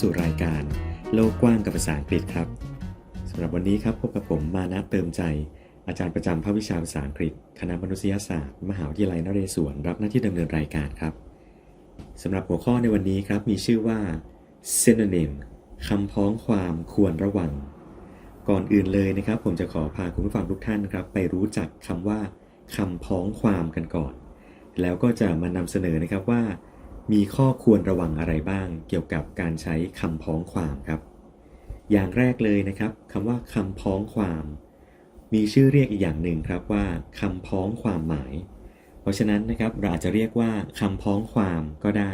สู่รายการ โลกกว้างกับภาษาอังกฤษครับสำหรับวันนี้ครับพบกับผมมานะเติมใจ อาจารย์ประจำภาควิชาภาษาอังกฤษ คณะมนุษยศาสตร์ มหาวิทยาลัยนเรศวรรับหน้าที่ดำเนินรายการครับสำหรับหัวข้อในวันนี้ครับมีชื่อว่า synonym คำพ้องความควรระวัง ก่อนอื่นเลยนะครับ ผมจะขอพาคุณผู้ฟังทุกท่านครับ ไปรู้จักคำว่าคำพ้องความกันก่อน แล้วก็จะมานำเสนอนะครับว่า มีข้อควรระวังอะไรบ้างเกี่ยวกับการใช้คำพ้องความครับ อย่างแรกเลยนะครับคำว่าคำพ้องความ มีชื่อเรียกอีกอย่างหนึ่งครับว่าคำพ้องความหมาย เพราะฉะนั้นนะครับเราอาจจะเรียกว่าคำพ้องความก็ได้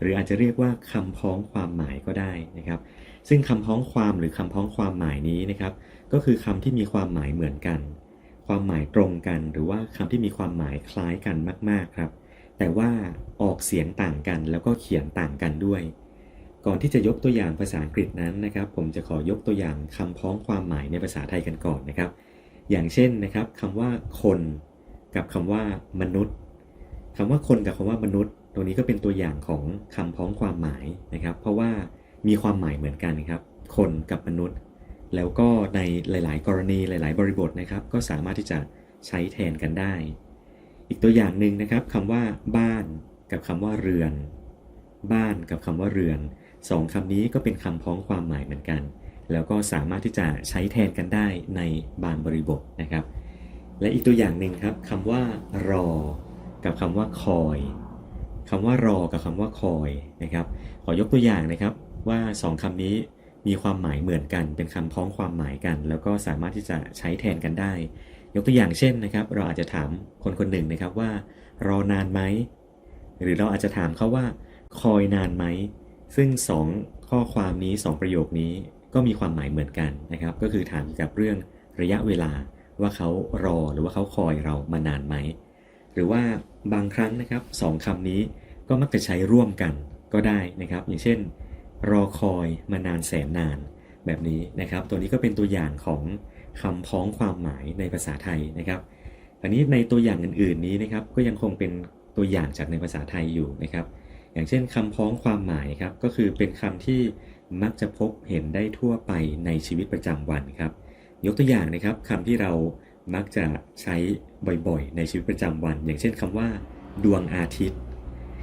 หรืออาจจะเรียกว่าคำพ้องความหมายก็ได้นะครับ ซึ่งคำพ้องความหรือคำพ้องความหมายนี้นะครับ ก็คือคำที่มีความหมายเหมือนกัน ความหมายตรงกัน หรือว่าคำที่มีความหมายคล้ายกันมาก ๆครับ แต่ว่าออกเสียงต่างกันแล้วก็เขียนต่างกันด้วย ก่อนที่จะยกตัวอย่างภาษาอังกฤษนั้นนะครับ ผมจะขอยกตัวอย่างคำพ้องความหมายในภาษาไทยกันก่อนนะครับ อย่างเช่นนะครับคำว่าคนกับคำว่ามนุษย์คำว่าคนกับคำว่ามนุษย์ ตรงนี้ก็เป็นตัวอย่างของคำพ้องความหมายนะครับ เพราะว่ามีความหมายเหมือนกันครับ คนกับมนุษย์ แล้วก็ในหลาย ๆ กรณีหลาย ๆ บริบทนะครับ ก็สามารถที่จะใช้แทนกันได้ อีกตัวอย่างหนึ่งนะครับคำว่า บ้านกับคำว่าเรือน บ้านกับคำว่าเรือนสองคำนี้ก็เป็นคำพ้องความหมายเหมือนกัน แล้วก็สามารถที่จะใช้แทนกันได้ในบางบริบทนะครับ และอีกตัวอย่างหนึ่งครับคำว่า รอ กับคำว่าคอยคำว่ารอกับคำว่าคอยนะครับ ขอยกตัวอย่างนะครับว่าสองคำนี้มีความหมายเหมือนกัน เป็นคำพ้องความหมายกัน แล้วก็สามารถที่จะใช้แทนกันได้ ยกตัวอย่างเช่นนะครับ เราอาจจะถามคนคนหนึ่งนะครับว่ารอนานไหม หรือเราอาจจะถามเขาว่า คอยนานไหม ซึ่งสองข้อความนี้สองประโยคนี้ก็มีความหมายเหมือนกันนะครับ ก็คือถามเกี่ยวกับเรื่องระยะเวลาว่าเขารอหรือว่าเขาคอยเรามานานไหม หรือว่าบางครั้งนะครับสองคำนี้ก็มักจะใช้ร่วมกันก็ได้นะครับ อย่างเช่น รอคอยมานานแสนนานแบบนี้นะครับ ตัวนี้ก็เป็นตัวอย่างของ คำพ้องความหมายในภาษาไทยนะครับอันนี้ในตัวอย่างอื่น ๆนี้นะครับก็ยังคงเป็นตัวอย่างจากในภาษาไทยอยู่นะครับ อย่างเช่นคำพ้องความหมายครับก็คือเป็นคำที่มักจะพบเห็นได้ทั่วไปในชีวิตประจำวันครับ ยกตัวอย่างนะครับคำที่เรามักจะใช้บ่อยๆ ในชีวิตประจำวัน อย่างเช่นคำว่า ดวงอาทิตย์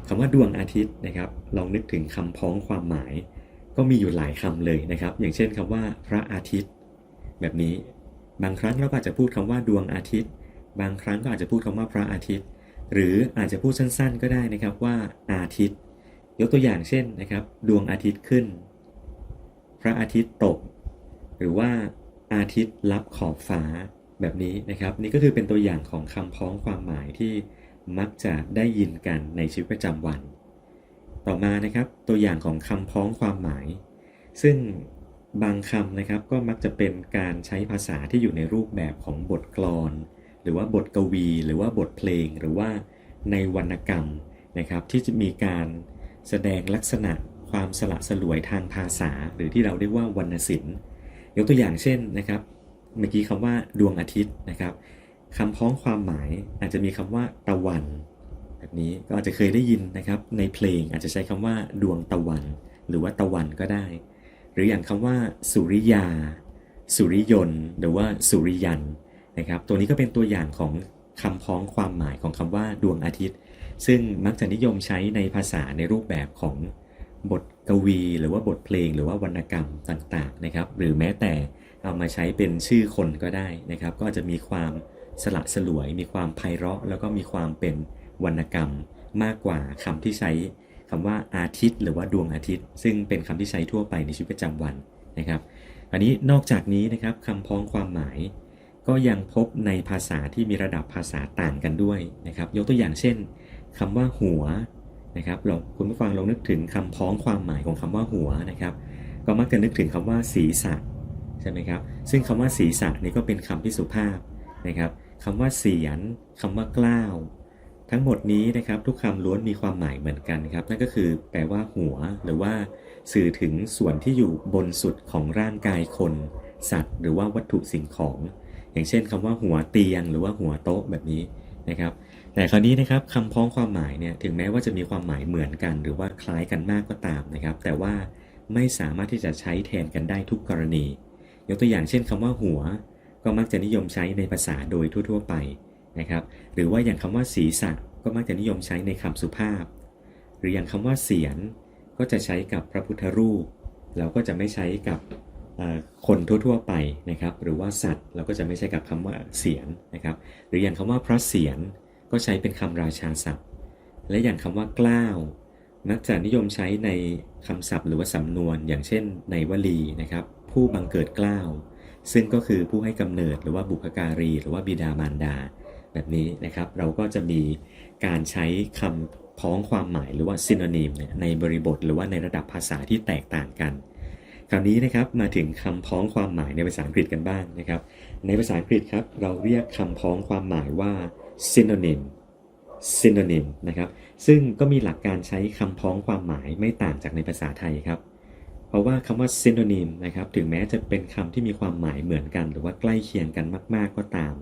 คำว่าดวงอาทิตย์นะครับ ลองนึกถึงคำพ้องความหมาย ก็มีอยู่หลายคำเลยนะครับ อย่างเช่นคำว่า พระอาทิตย์ แบบนี้ บางครั้งเราก็อาจจะพูดคำว่าดวงอาทิตย์ บางครั้งก็อาจจะพูดคำว่าพระอาทิตย์ หรืออาจจะพูดสั้นๆ ก็ได้นะครับว่าอาทิตย์ ยกตัวอย่างเช่นนะครับ ดวงอาทิตย์ขึ้น พระอาทิตย์ตก หรือว่าอาทิตย์ลับขอบฟ้าแบบนี้นะครับ นี่ก็คือเป็นตัวอย่างของคำพ้องความหมายที่มักจะได้ยินกันในชีวิตประจำวัน ต่อมานะครับตัวอย่างของคำพ้องความหมาย ซึ่ง บางคำนะครับก็มักจะเป็นการใช้ภาษาที่อยู่ในรูปแบบของบทกลอน หรือว่าบทกวี หรือว่าบทเพลง หรือว่าในวรรณกรรมนะครับ ที่จะมีการแสดงลักษณะความสละสลวยทางภาษา หรือที่เราเรียกว่าวรรณศิลป์ยกตัวอย่างเช่นนะครับ เมื่อกี้คำว่าดวงอาทิตย์นะครับคำพ้องความหมายอาจจะมีคำว่าตะวัน แบบนี้ก็อาจจะเคยได้ยินนะครับ ในเพลงอาจจะใช้คำว่าดวงตะวัน หรือว่าตะวันก็ได้ หรืออย่างคำว่า สุริยา สุริยนหรือว่าสุริยันนะครับ ตัวนี้ก็เป็นตัวอย่างของคำพ้องความหมายของคำว่าดวงอาทิตย์ ซึ่งมักจะนิยมใช้ในภาษาในรูปแบบของบทกวี หรือว่าบทเพลงหรือว่าวรรณกรรมต่างๆนะครับ หรือแม้แต่เอามาใช้เป็นชื่อคนก็ได้นะครับ ก็อาจจะมีความสละสลวย มีความไพเราะ แล้วก็มีความเป็นวรรณกรรมมากกว่าคำที่ใช้ คำว่าอาทิตย์ หรือว่าดวงอาทิตย์ ซึ่งเป็นคำที่ใช้ทั่วไปในชีวิตประจำวันนะครับ อันนี้นอกจากนี้นะครับคำพ้องความหมาย ก็ยังพบในภาษาที่มีระดับภาษาต่างกันด้วยนะครับ ยกตัวอย่างเช่นคำว่าหัวนะครับลองคุณผู้ฟังลองนึกถึงคำพ้องความหมายของคำว่าหัวนะครับ ก็มักจะนึกถึงคำว่าศีรษะใช่ไหมครับ ซึ่งคำว่าศีรษะนี่ก็เป็นคำที่สุภาพนะครับคำว่าเสียนคำว่ากล้าว ทั้งหมดนี้นะครับทุกคำล้วนมีความหมายเหมือนกันครับ นั่นก็คือแปลว่าหัว หรือว่า สื่อถึงส่วนที่อยู่บนสุดของร่างกายคน สัตว์ หรือว่าวัตถุสิ่งของ อย่างเช่นคำว่าหัวเตียง หรือว่าหัวโต๊ะแบบนี้นะครับ แต่คราวนี้นะครับคำพ้องความหมายเนี่ยถึงแม้ว่าจะมีความหมายเหมือนกัน หรือว่าคล้ายกันมากก็ตามนะครับ แต่ว่าไม่สามารถที่จะใช้แทนกันได้ทุกกรณี ยกตัวอย่างเช่นคำว่าหัว ก็มักจะนิยมใช้ในภาษาโดยทั่ว ๆ ไป นะครับ หรือว่าอย่างคำว่าศีรษะก็มักจะนิยมใช้ในคำสุภาพ หรืออย่างคำว่าเสียรก็จะใช้กับพระพุทธรูป เราก็จะไม่ใช้กับคนทั่วๆไปนะครับ หรือว่าสัตว์เราก็จะไม่ใช้กับคำว่าเสียรนะครับ หรืออย่างคำว่าพระเสียรก็ใช้เป็นคำราชาศัพท์ และอย่างคำว่ากล้าวมักจะนิยมใช้ในคำศัพท์หรือว่าสำนวน อย่างเช่นในวลีนะครับ ผู้บังเกิดกล้าวซึ่งก็คือผู้ให้กำเนิดหรือว่าบุพการี หรือว่าบิดามารดา แบบนี้นะครับ เราก็จะมีการใช้คำพ้องความหมายหรือว่าซิน o นิมเนมในบริบทหรือว่าในระดับภาษาที่แตกต่างกัน คราวนี้นะครับมาถึงคำพ้องความหมายในภาษาอังกฤษกันบ้างนะครับ ในภาษาอังกฤษครับเราเรียกคำพ้องความหมายว่า synonym synonym นะครับซึ่งก็มีหลักการใช้คำพ้องความหมายไม่ต่างจากในภาษาไทยครับ เพราะว่าคำว่า synonym นะครับถึงแม้จะเป็นคำที่มีความหมายเหมือนกัน หรือว่าใกล้เคียงกันมาก ๆก็ตาม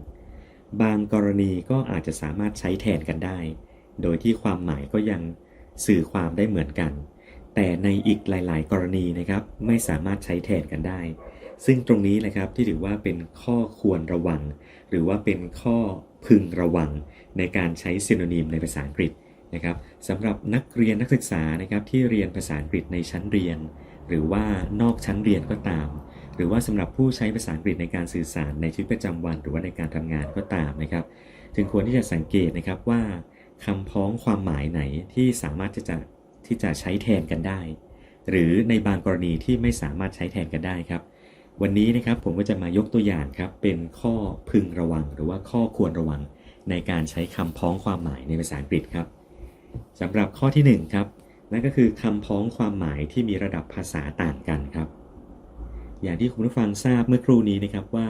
บางกรณีก็อาจจะสามารถใช้แทนกันได้ โดยที่ความหมายก็ยังสื่อความได้เหมือนกัน แต่ในอีกหลาย ๆ กรณีนะครับไม่สามารถใช้แทนกันได้ ซึ่งตรงนี้แหละครับที่ถือว่าเป็นข้อควรระวัง หรือว่าเป็นข้อพึงระวังในการใช้ซิโนนิมในภาษาอังกฤษนะครับสำหรับนักเรียนนักศึกษานะครับที่เรียนภาษาอังกฤษในชั้นเรียน หรือว่านอกชั้นเรียนก็ตาม หรือว่าสำหรับผู้ใช้ภาษาอังกฤษในการสื่อสารในชีวิตประจำวัน หรือว่าในการทำงานก็ตามนะครับ จึงควรที่จะสังเกตนะครับว่าคำพ้องความหมายไหนที่สามารถที่จะที่จะใช้แทนกันได้ หรือในบางกรณีที่ไม่สามารถใช้แทนกันได้ครับ วันนี้นะครับผมก็จะมายกตัวอย่างครับเป็นข้อพึงระวัง หรือว่าข้อควรระวังในการใช้คำพ้องความหมายในภาษาอังกฤษครับสำหรับข้อที่1ครับนั่นก็คือคำพ้องความหมายที่มีระดับภาษาต่างกันครับ อย่างที่คุณผู้ฟังทราบเมื่อครู่นี้นะครับว่า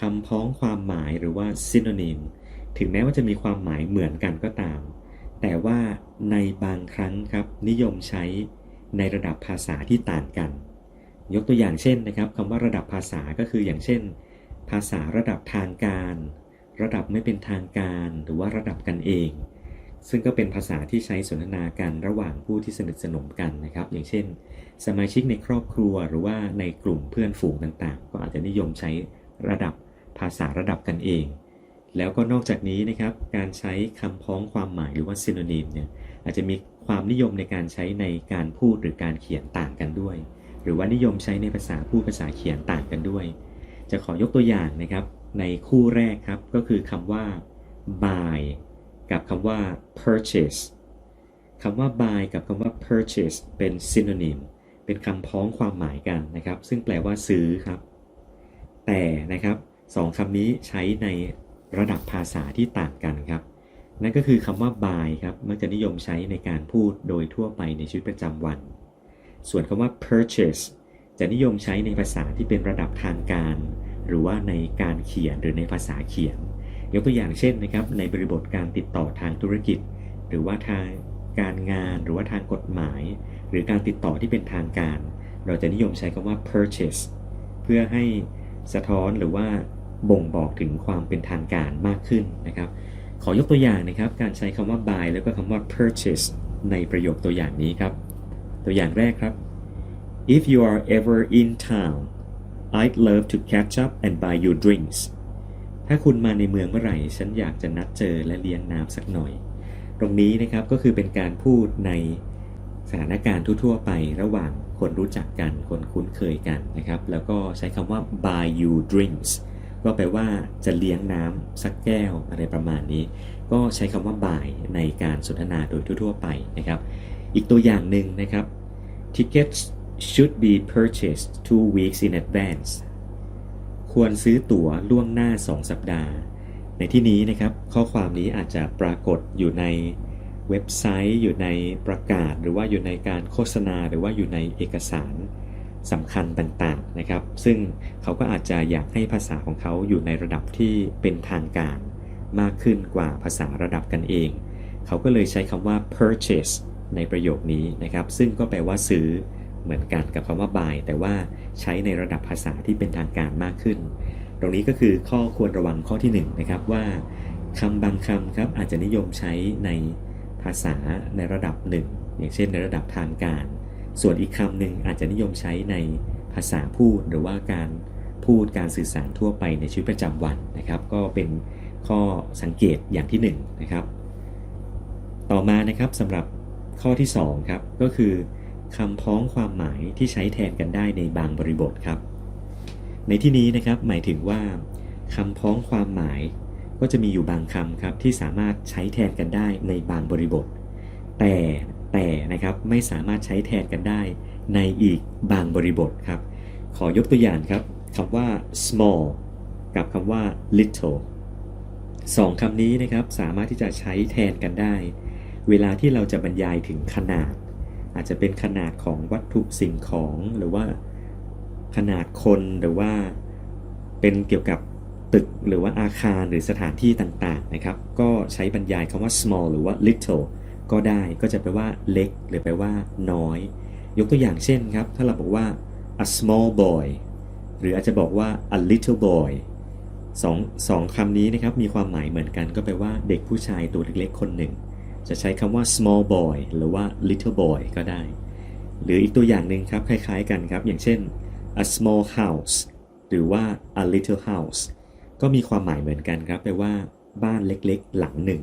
คำพ้องความหมายหรือว่า synonym ถึงแม้ว่าจะมีความหมายเหมือนกันก็ตาม แต่ว่าในบางครั้งครับนิยมใช้ในระดับภาษาที่ต่างกัน ยกตัวอย่างเช่นนะครับคำว่าระดับภาษาก็คืออย่างเช่น ภาษาระดับทางการ ระดับไม่เป็นทางการ หรือว่าระดับกันเอง ซึ่งก็เป็นภาษาที่ใช้สนทนากันระหว่างผู้ที่สนิทสนมกันนะครับ อย่างเช่น สมาชิกในครอบครัวหรือว่าในกลุ่มเพื่อนฝูงต่างๆ ก็อาจจะนิยมใช้ระดับภาษาระดับกันเอง แล้วก็นอกจากนี้นะครับ การใช้คำพ้องความหมายหรือว่า synonym เนี่ยอาจจะมีความนิยมในการใช้ในการพูดหรือการเขียนต่างกันด้วย หรือว่านิยมใช้ในภาษาพูดภาษาเขียนต่างกันด้วย จะขอยกตัวอย่างนะครับ ในคู่แรกครับก็คือคำว่า by กับคำว่า purchase คำว่า buy กับคำว่า purchase เป็น synonym เป็นคำพ้องความหมายกันนะครับ ซึ่งแปลว่าซื้อครับ แต่นะครับสองคำนี้ใช้ในระดับภาษาที่ต่างกันครับ นั่นก็คือคำว่า buy ครับ มักจะนิยมใช้ในการพูดโดยทั่วไปในชีวิตประจำวัน ส่วนคำว่า purchase จะนิยมใช้ในภาษาที่เป็นระดับทางการ หรือว่าในการเขียนหรือในภาษาเขียน ยกตัวอย่างเช่นนะครับในบริบทการติดต่อทางธุรกิจ หรือว่าทางการงานหรือว่าทางกฎหมาย หรือการติดต่อที่เป็นทางการ เราจะนิยมใช้คำว่า purchase เพื่อให้สะท้อนหรือว่าบ่งบอกถึงความเป็นทางการมากขึ้นนะครับ ขอยกตัวอย่างนะครับ การใช้คำว่า buy แล้วก็คำว่า purchase ในประโยคตัวอย่างนี้ครับ ตัวอย่างแรกครับ if you are ever in town I'd love to catch up and buy you drinks ถ้าคุณมาในเมืองเมื่อไหร่ ฉันอยากจะนัดเจอและเลี้ยงน้ำสักหน่อย ตรงนี้นะครับก็คือเป็นการพูดในสถานการณ์ทั่วๆไประหว่างคนรู้จักกัน คนคุ้นเคยกันนะครับ แล้วก็ใช้คำว่า buy you drinks ก็แปลว่าจะเลี้ยงน้ำสักแก้วอะไรประมาณนี้ ก็ใช้คำว่า buy ในการสนทนาโดยทั่วๆไปนะครับ อีกตัวอย่างหนึ่งนะครับ tickets should be purchased two weeks in advance ควรซื้อตั๋วล่วงหน้า 2 สัปดาห์ ในที่นี้นะครับข้อความนี้อาจจะปรากฏอยู่ในเว็บไซต์ อยู่ในประกาศ หรือว่าอยู่ในการโฆษณา หรือว่าอยู่ในเอกสารสำคัญต่างๆนะครับ ซึ่งเขาก็อาจจะอยากให้ภาษาของเขาอยู่ในระดับที่เป็นทางการ มากขึ้นกว่าภาษาระดับกันเอง เขาก็เลยใช้คำว่า purchase ในประโยคนี้นะครับ ซึ่งก็แปลว่าซื้อ เหมือนกันกับคำว่า buy แต่ว่าใช้ในระดับภาษาที่เป็นทางการมากขึ้น ตรงนี้ก็คือข้อควรระวังข้อที่1นงนะครับว่าคำบางคำครับอาจจะนิยมใช้ในภาษาในระดับหนึ่งอย่างเช่นในระดับทางการ ส่วนอีกคำหนึ่งอาจจะนิยมใช้ในภาษาพูดหรือว่าการพูดการสื่อสารทั่วไปในชีวิตประจำวันนะครับ ก็เป็นข้อสังเกตอย่างที่1นงนะครับ ต่อมานะครับสำหรับข้อที่2ครับก็คือ คำพ้องความหมายที่ใช้แทนกันได้ในบางบริบทครับ ในที่นี้นะครับหมายถึงว่าคำพ้องความหมายก็จะมีอยู่บางคำครับที่สามารถใช้แทนกันได้ในบางบริบท แต่แต่นะครับไม่สามารถใช้แทนกันได้ในอีกบางบริบทครับ ขอยกตัวอย่างครับคำว่า small กับคำว่า little สองคำนี้นะครับสามารถที่จะใช้แทนกันได้ เวลาที่เราจะบรรยายถึงขนาด อาจจะเป็นขนาดของวัตถุสิ่งของหรือว่าขนาดคนหรือว่าเป็นเกี่ยวกับตึกหรือว่าอาคารหรือสถานที่ต่างๆนะครับ ก็ใช้บรรยายคำว่า small หรือว่า little ก็ได้ก็จะแปลว่าเล็ก หรือแปลว่าน้อย ยกตัวอย่างเช่นครับ ถ้าเราบอกว่า a small boy หรืออาจจะบอกว่า a little boy สองสองคำนี้นะครับมีความหมายเหมือนกันก็แปลว่าเด็กผู้ชายตัวเล็กๆคนหนึ่ง จะใช้คำว่า small boy หรือว่า little boy ก็ได้ หรืออีกตัวอย่างหนึ่งครับ คล้ายๆกันครับ อย่างเช่น a small house หรือว่า a little house ก็มีความหมายเหมือนกันครับแปลว่าบ้านเล็กๆ หลังหนึ่ง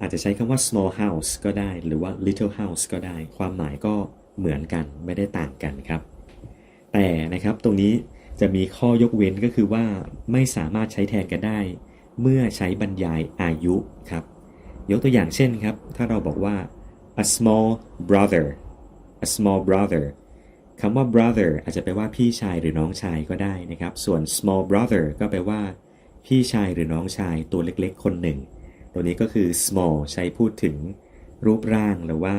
อาจจะใช้คำว่า small house ก็ได้ หรือว่า little house ก็ได้ ความหมายก็เหมือนกันไม่ได้ต่างกันครับ แต่นะครับตรงนี้จะมีข้อยกเว้นก็คือว่าไม่สามารถใช้แทนกันได้ เมื่อใช้บรรยายอายุครับ ยกตัวอย่างเช่นครับ ถ้าเราบอกว่า a small brother a small brother คำว่า brother อาจจะแปลว่าพี่ชายหรือน้องชายก็ได้นะครับ ส่วน small brother ก็แปลว่า พี่ชายหรือน้องชายตัวเล็กๆ คนหนึ่ง ตัวนี้ก็คือ small ใช้พูดถึงรูปร่างหรือว่า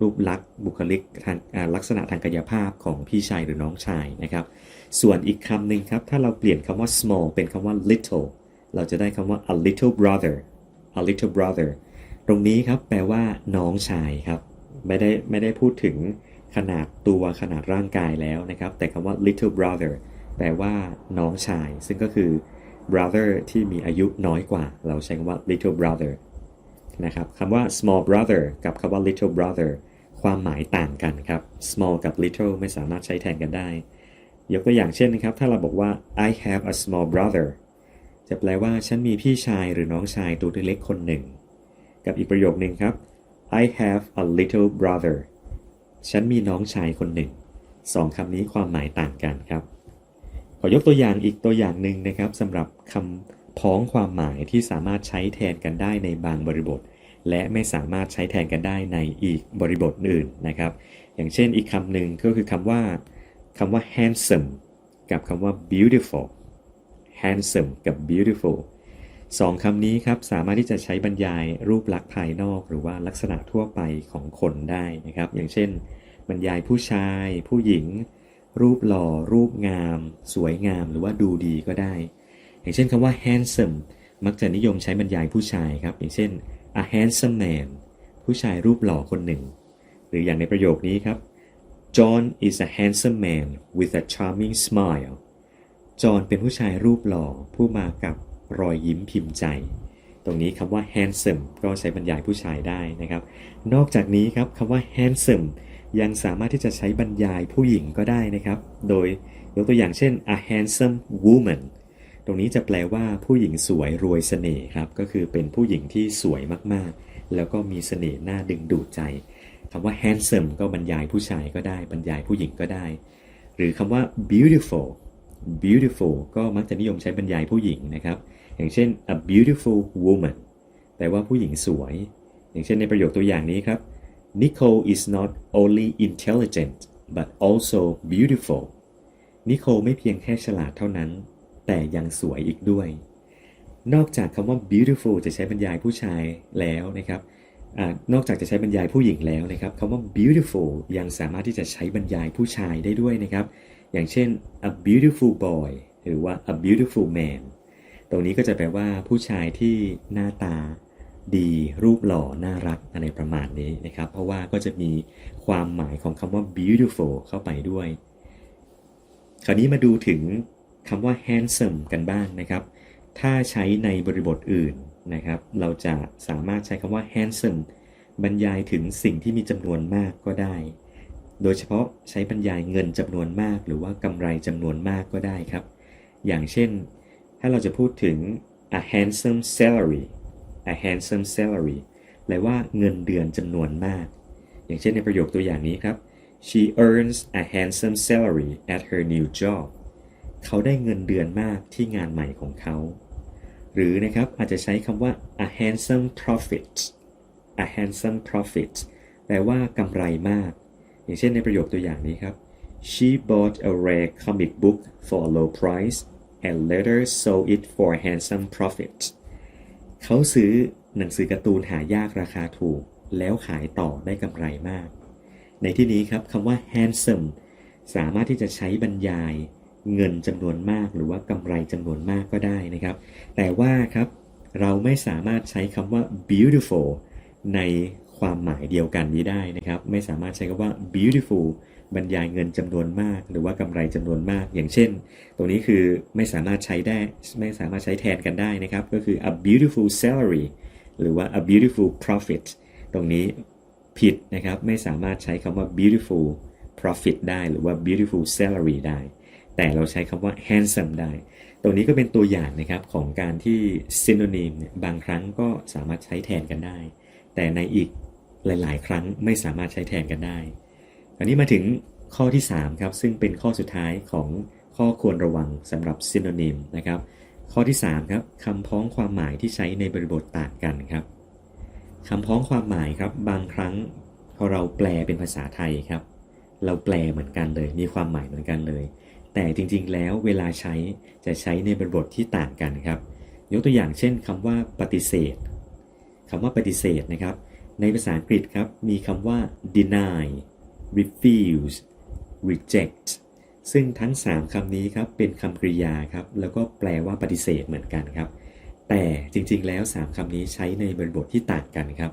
รูปลักษณ์บุคลิกทางลักษณะทางกายภาพของพี่ชายหรือน้องชายนะครับ ส่วนอีกคำหนึ่งครับ ถ้าเราเปลี่ยนคำว่า small เป็นคำว่า little เราจะได้คำว่า a little brother a little brother ตรงนี้ครับแปลว่า น้องชายครับ ไม่ได้ไม่ได้พูดถึงขนาดตัวขนาดร่างกายแล้วนะครับ แต่คำว่า little brother แปลว่า น้องชาย ซึ่งก็คือ brother ที่มีอายุน้อยกว่า เราใช้คำว่า little brother นะครับคำว่า small brother กับคำว่า little brother ความหมายต่างกันครับ small กับ little ไม่สามารถใช้แทนกันได้ ยกตัวอย่างเช่นนะครับ ถ้าเราบอกว่า I have a small brother จะแปลว่าฉันมีพี่ชายหรือน้องชายตัวเล็กคนหนึ่ง กับอีกประโยคนึงครับ I have a little brother ฉันมีน้องชายคนหนึ่งสองคำนี้ความหมายต่างกันครับ ขอยกตัวอย่างอีกตัวอย่างหนึ่งนะครับสำหรับคำพ้องความหมายที่สามารถใช้แทนกันได้ในบางบริบท และไม่สามารถใช้แทนกันได้ในอีกบริบทอื่นนะครับ อย่างเช่นอีกคำหนึ่งก็คือคำว่าคำว่า handsome กับคำว่า beautiful handsome กับ beautiful สองคำนี้ครับสามารถที่จะใช้บรรยายรูปลักษณ์ภายนอกหรือว่าลักษณะทั่วไปของคนได้นะครับ อย่างเช่น บรรยายผู้ชาย ผู้หญิง รูปหล่อ รูปงาม สวยงามหรือว่าดูดีก็ได้ อย่างเช่นคำว่า handsome มักจะนิยมใช้บรรยายผู้ชายครับ อย่างเช่น a handsome man ผู้ชายรูปหล่อคนหนึ่ง หรืออย่างในประโยคนี้ครับ John is a handsome man with a charming smile จอห์นเป็นผู้ชายรูปหล่อผู้มากับรอยยิ้มพิมพ์ใจ ตรงนี้คำว่า handsome ก็ใช้บรรยายผู้ชายได้นะครับ นอกจากนี้ครับคำว่า handsome ยังสามารถที่จะใช้บรรยายผู้หญิงก็ได้นะครับ โดยยกตัวอย่างเช่น a handsome woman ตรงนี้จะแปลว่าผู้หญิงสวยรวยเสน่ห์ครับ ก็คือเป็นผู้หญิงที่สวยมากๆ แล้วก็มีเสน่ห์น่าดึงดูดใจคำว่า handsome ก็บรรยายผู้ชายก็ได้ บรรยายผู้หญิงก็ได้ หรือคำว่า beautiful beautiful ก็มักจะนิยมใช้บรรยายผู้หญิงนะครับ อย่างเช่น a beautiful woman แปลว่าผู้หญิงสวย อย่างเช่นในประโยคตัวอย่างนี้ครับ Nicole is not only intelligent but also beautiful นิโคลไม่เพียงแค่ฉลาดเท่านั้น แต่ยังสวยอีกด้วย นอกจากคำว่า beautiful จะใช้บรรยายผู้ชายแล้วนะครับอนอกจากจะใช้บรรยายผู้หญิงแล้วนะครับคำว่า beautiful ยังสามารถที่จะใช้บรรยายผู้ชายได้ด้วยนะครับ อย่างเช่น a beautiful boy หรือว่า a beautiful man ตรงนี้ก็จะแปลว่าผู้ชายที่หน้าตาดีรูปหล่อ น่ารักอะไรประมาณนี้นะครับ เพราะว่าก็จะมีความหมายของคำว่า beautiful เข้าไปด้วย คราวนี้มาดูถึงคำว่า handsome กันบ้างนะครับ ถ้าใช้ในบริบทอื่นนะครับ เราจะสามารถใช้คำว่า handsome บรรยายถึงสิ่งที่มีจำนวนมากก็ได้ โดยเฉพาะใช้บรรยายเงินจำนวนมาก หรือว่ากำไรจำนวนมากก็ได้ครับ อย่างเช่น ถ้าเราจะพูดถึง a handsome salary a handsome salary แปลว่าเงินเดือนจำนวนมาก อย่างเช่นในประโยคตัวอย่างนี้ครับ she earns a handsome salary at her new job เขาได้เงินเดือนมากที่งานใหม่ของเขา หรือนะครับอาจจะใช้คำว่า a handsome profit a handsome profit แปลว่ากำไรมาก อย่างเช่นในประโยคตัวอย่างนี้ครับ she bought a rare comic book for a low price and later sold it for a handsome profit เขาซื้อหนังสือการ์ตูนหายากราคาถูก แล้วขายต่อได้กำไรมาก ในที่นี้ครับคำว่า handsome สามารถที่จะใช้บรรยายเงินจำนวนมากหรือว่ากำไรจำนวนมากก็ได้นะครับ แต่ว่าครับเราไม่สามารถใช้คำว่า beautiful ใน ความหมายเดียวกันนี้ได้นะครับ ไม่สามารถใช้คำว่า beautiful บรรยายเงินจำนวนมาก หรือว่ากำไรจำนวนมาก อย่างเช่น ตรงนี้คือไม่สามารถใช้ได้ไม่สามารถใช้แทนกันได้นะครับ ก็คือ a beautiful salary หรือว่า a beautiful profit ตรงนี้ผิดนะครับไม่สามารถใช้คำว่า beautiful profit ได้หรือว่า beautiful salary ได้ แต่เราใช้คำว่า handsome ได้ ตรงนี้ก็เป็นตัวอย่างนะครับของการที่ synonym เนี่ยบางครั้งก็สามารถใช้แทนกันได้ แต่ในอีก หลาย ๆ ครั้งไม่สามารถใช้แทนกันได้ อันนี้มาถึงข้อที่ 3 ครับ ซึ่งเป็นข้อสุดท้ายของข้อควรระวังสำหรับ synonym นะครับ ข้อที่ 3 ครับคำพ้องความหมายที่ใช้ในบริบทต่างกันครับคำพ้องความหมายครับบางครั้งพอเราแปลเป็นภาษาไทยครับ เราแปลเหมือนกันเลย มีความหมายเหมือนกันเลย แต่จริงๆ แล้วเวลาใช้จะใช้ในบริบทที่ต่างกันครับ ยกตัวอย่างเช่นคำว่าปฏิเสธคำว่าปฏิเสธนะครับ ในภาษาอังกฤษครับ มีคำว่า deny refuse reject ซึ่งทั้ง 3คำนี้ครับเป็นคำกริยาครับแล้วก็แปลว่าปฏิเสธเหมือนกันครับ แต่จริงๆแล้ว 3คำนี้ใช้ในบริบทที่ต่างกันครับ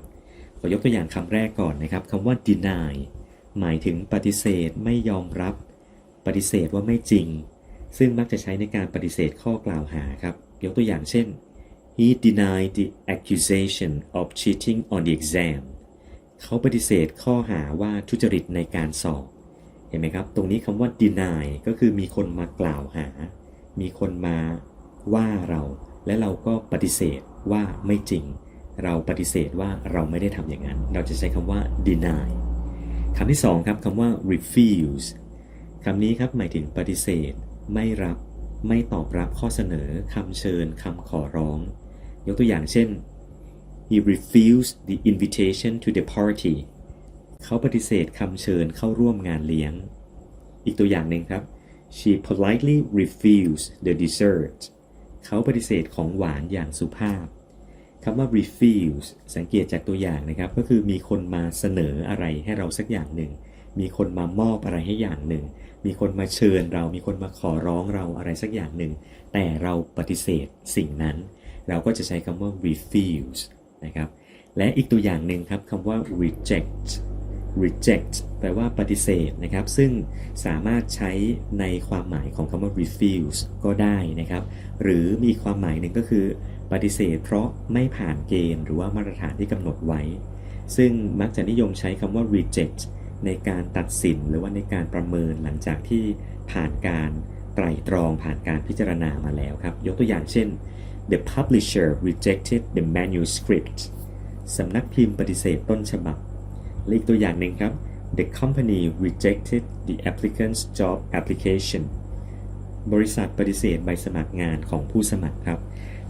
ขอยกตัวอย่างคำแรกก่อนนะครับคำว่า deny หมายถึงปฏิเสธไม่ยอมรับ ปฏิเสธว่าไม่จริง ซึ่งมักจะใช้ในการปฏิเสธข้อกล่าวหาครับ ยกตัวอย่างเช่น he denied the accusation of cheating on the exam เขาปฏิเสธข้อหาว่าทุจริตในการสอบ เห็นไหมครับ ตรงนี้คำว่า deny ก็คือมีคนมากล่าวหา มีคนมาว่าเรา และเราก็ปฏิเสธว่าไม่จริง เราปฏิเสธว่าเราไม่ได้ทำอย่างนั้น เราจะใช้คำว่า deny คำที่สองครับคำว่า refuse คำนี้ครับหมายถึงปฏิเสธ ไม่รับ ไม่ตอบรับข้อเสนอคำเชิญคำขอร้อง ยกตัวอย่างเช่น he refused the invitation to the party เขาปฏิเสธคำเชิญเข้าร่วมงานเลี้ยง อีกตัวอย่างหนึ่งครับ she politely refused the dessert เขาปฏิเสธของหวานอย่างสุภาพคำว่า refuse สังเกตจากตัวอย่างนะครับ ก็คือมีคนมาเสนออะไรให้เราสักอย่างหนึ่ง มีคนมามอบอะไรให้อย่างหนึ่ง มีคนมาเชิญเรา มีคนมาขอร้องเราอะไรสักอย่างหนึ่ง แต่เราปฏิเสธสิ่งนั้น เราก็จะใช้คำว่า refuse นะครับและอีกตัวอย่างหนึ่งครับคำว่า reject reject แปลว่าปฏิเสธนะครับ ซึ่งสามารถใช้ในความหมายของคำว่า refuse ก็ได้นะครับ หรือมีความหมายหนึ่งก็คือ ปฏิเสธ เพราะไม่ผ่านเกณฑ์หรือว่ามาตรฐานที่กำหนดไว้ ซึ่งมักจะนิยมใช้คำว่า reject ในการตัดสินหรือว่าในการประเมินหลังจากที่ผ่านการไตร่ตรองผ่านการพิจารณามาแล้วครับ ยกตัวอย่างเช่น the publisher rejected the manuscript สำนักพิมพ์ปฏิเสธต้นฉบับและอีกตัวอย่างหนึ่งครับ the company rejected the applicant's job application บริษัทปฏิเสธใบสมัครงานของผู้สมัครครับ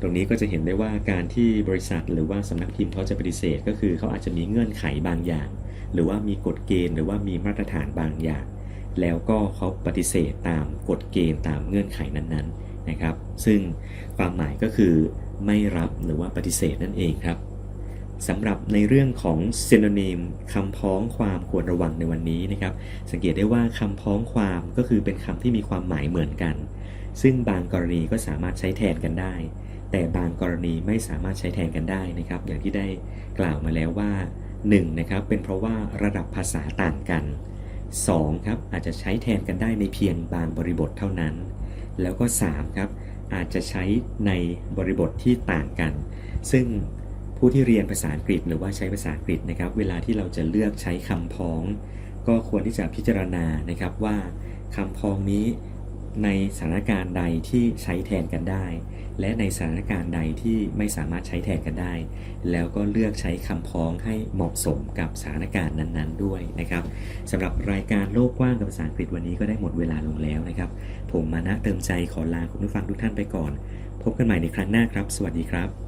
ตรงนี้ก็จะเห็นได้ว่าการที่บริษัทหรือว่าสำนักพิมพ์เขาจะปฏิเสธ ก็คือเขาอาจจะมีเงื่อนไขบางอย่าง หรือว่ามีกฎเกณฑ์หรือว่ามีมาตรฐานบางอย่าง แล้วก็เขาปฏิเสธตามกฎเกณฑ์ตามเงื่อนไขนั้นๆ นะครับ ซึ่งความหมายก็คือไม่รับหรือว่าปฏิเสธนั่นเองครับสำหรับในเรื่องของ synonym คำพ้องความควรระวังในวันนี้นะครับ สังเกตได้ว่าคำพ้องความก็คือเป็นคำที่มีความหมายเหมือนกัน ซึ่งบางกรณีก็สามารถใช้แทนกันได้ แต่บางกรณีไม่สามารถใช้แทนกันได้นะครับ อย่างที่ได้กล่าวมาแล้วว่า 1 นะครับเป็นเพราะว่าระดับภาษาต่างกัน 2 ครับอาจจะใช้แทนกันได้ในเพียงบางบริบทเท่านั้น แล้วก็ 3 ครับ อาจจะใช้ในบริบทที่ต่างกัน ซึ่งผู้ที่เรียนภาษาอังกฤษหรือว่าใช้ภาษาอังกฤษนะครับ เวลาที่เราจะเลือกใช้คำพ้อง ก็ควรที่จะพิจารณานะครับว่าคำพ้องนี้ ในสถานการณ์ใดที่ใช้แทนกันได้ และในสถานการณ์ใดที่ไม่สามารถใช้แทนกันได้ แล้วก็เลือกใช้คำพ้องให้เหมาะสมกับสถานการณ์นั้นๆด้วยนะครับสำหรับรายการโลกกว้างกับภาษาอังกฤษวันนี้ก็ได้หมดเวลาลงแล้วนะครับ ผมมานะเติมใจขอลาคุณผู้ฟังทุกท่านไปก่อน พบกันใหม่ในครั้งหน้าครับ สวัสดีครับ